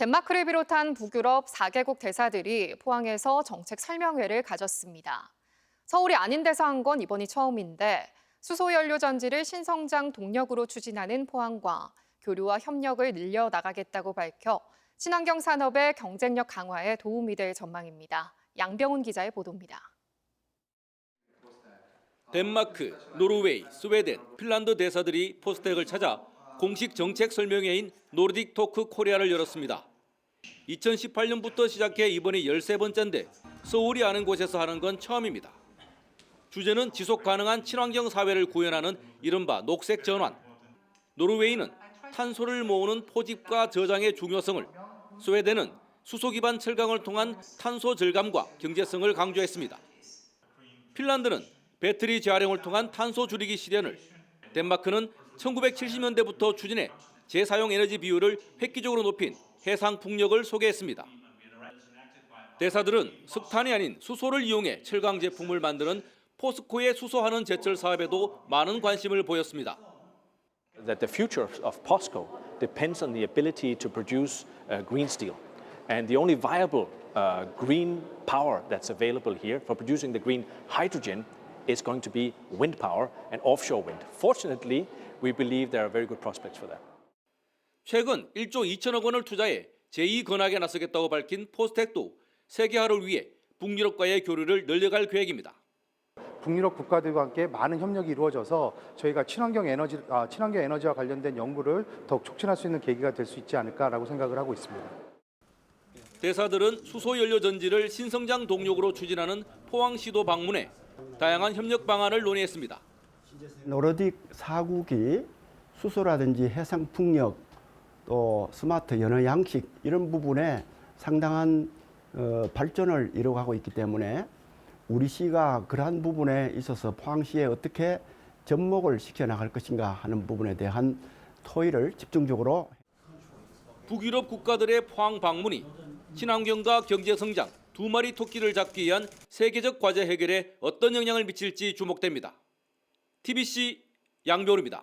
덴마크를 비롯한 북유럽 4개국 대사들이 포항에서 정책 설명회를 가졌습니다. 서울이 아닌 데서 한 건 이번이 처음인데 수소 연료 전지를 신성장 동력으로 추진하는 포항과 교류와 협력을 늘려 나가겠다고 밝혀 친환경 산업의 경쟁력 강화에 도움이 될 전망입니다. 양병훈 기자의 보도입니다. 덴마크, 노르웨이, 스웨덴, 핀란드 대사들이 포스텍을 찾아 공식 정책 설명회인 노르딕 토크 코리아를 열었습니다. 2018년부터 시작해 이번이 13번째인데 서울이 아는 곳에서 하는 건 처음입니다. 주제는 지속 가능한 친환경 사회를 구현하는 이른바 녹색 전환. 노르웨이는 탄소를 모으는 포집과 저장의 중요성을, 스웨덴은 수소 기반 철강을 통한 탄소 절감과 경제성을 강조했습니다. 핀란드는 배터리 재활용을 통한 탄소 줄이기 실현을, 덴마크는 1970년대부터 추진해 재사용 에너지 비율을 획기적으로 높인 해상 풍력을 소개했습니다. 대사들은 석탄이 아닌 수소를 이용해 철강 제품을 만드는 포스코의 수소하는 제철 사업에도 많은 관심을 보였습니다. that the future of, POSCO depends on the ability to produce uh, green steel. And the only viable uh, green power that's available here for producing the green hydrogen is going to be wind power and offshore wind. Fortunately, we believe there are very good prospects for that. 최근 1조 2천억 원을 투자해 제2건학에 나서겠다고 밝힌 포스텍도 세계화를 위해 북유럽과의 교류를 늘려갈 계획입니다. 북유럽 국가들과 함께 많은 협력이 이루어져서 저희가 친환경 에너지 아, 친환경 에너지와 관련된 연구를 더욱 촉진할 수 있는 계기가 될 수 있지 않을까라고 생각을 하고 있습니다. 대사들은 수소 연료 전지를 신성장 동력으로 추진하는 포항시도 방문해 다양한 협력 방안을 논의했습니다. 노르딕 사국이 수소라든지 해상 풍력 또 스마트 연어 양식 이런 부분에 상당한 어, 발전을 이루어가고 있기 때문에 우리 시가 그러한 부분에 있어서 포항시에 어떻게 접목을 시켜 나갈 것인가 하는 부분에 대한 토의를 집중적으로 북유럽 국가들의 포항 방문이 친환경과 경제 성장 두 마리 토끼를 잡기 위한 세계적 과제 해결에 어떤 영향을 미칠지 주목됩니다. TBC 양별입니다.